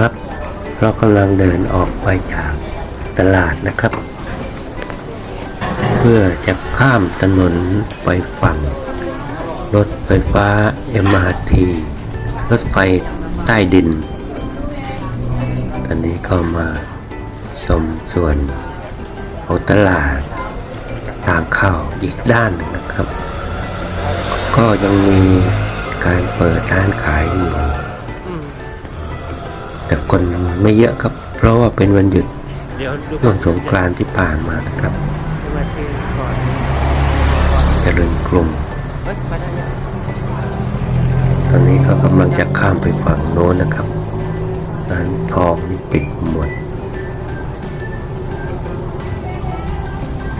ครับ เรากำลังเดินออกไปจากตลาดนะครับ เพื่อจะข้ามถนนไปฝั่ง รถไฟฟ้า MRT รถไฟใต้ดิน ตอนนี้ก็มาชมส่วนของตลาดทางเข้าอีกด้านนึงนะครับ ก็ยังมีการเปิดร้านขายอยู่ แต่คนไม่เยอะครับ เพราะว่าเป็นวันหยุดช่วงสงกรานที่ผ่านมานะครับมาที่ก่อนเจริญกรุงเฮ้ยมตอนนี้ก็กำลังจะข้ามไปฝั่งโน้นนะครับร้านทองนี่ปิดหมด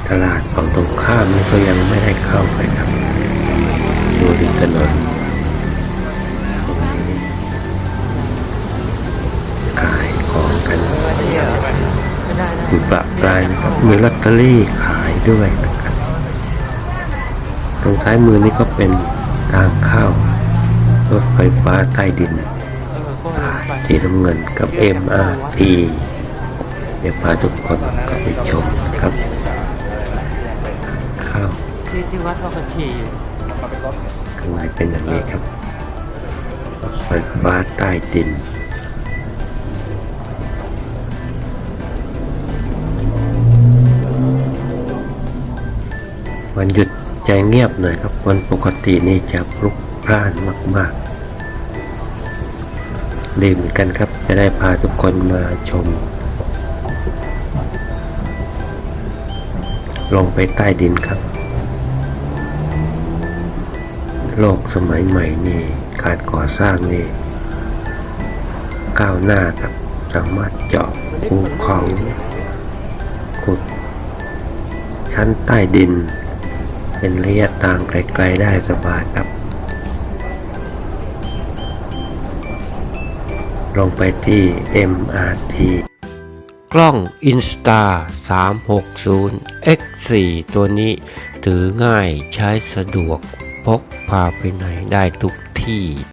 ตลาดฝั่งตรงข้ามนี่ก็ยังไม่ได้เข้าไปครับ ดูริถนน ประปรายนะครับ มีลอตเตอรี่ขายด้วยนะครับ ตรงท้ายมือนี่ก็เป็นทางเข้ารถไฟฟ้าใต้ดินสีน้ำเงินกับ MRT เดี๋ยวพาทุกคนก็ไปชมนะครับ ข้าวที่ที่วัดเขาก็ขี่อยู่ข้างในเป็นอย่างนี้ครับรถไฟฟ้าใต้ดิน วันหยุดใจเงียบหน่อยครับ วันปกตินี่จะพลุกพล่านมากๆดีเหมือนกันครับ จะได้พาทุกคนมาชม ลงไปใต้ดินครับ โลกสมัยใหม่นี่การก่อสร้างนี่ก้าวหน้าครับสามารถเจาะภูเขาขุด ชั้นใต้ดิน เป็นระยะทางไกลๆได้สบายครับ ลงไปที่ MRT กล้อง Insta 360 X4 ตัวนี้ถือง่ายใช้สะดวกพกพาไปไหนได้ทุกที่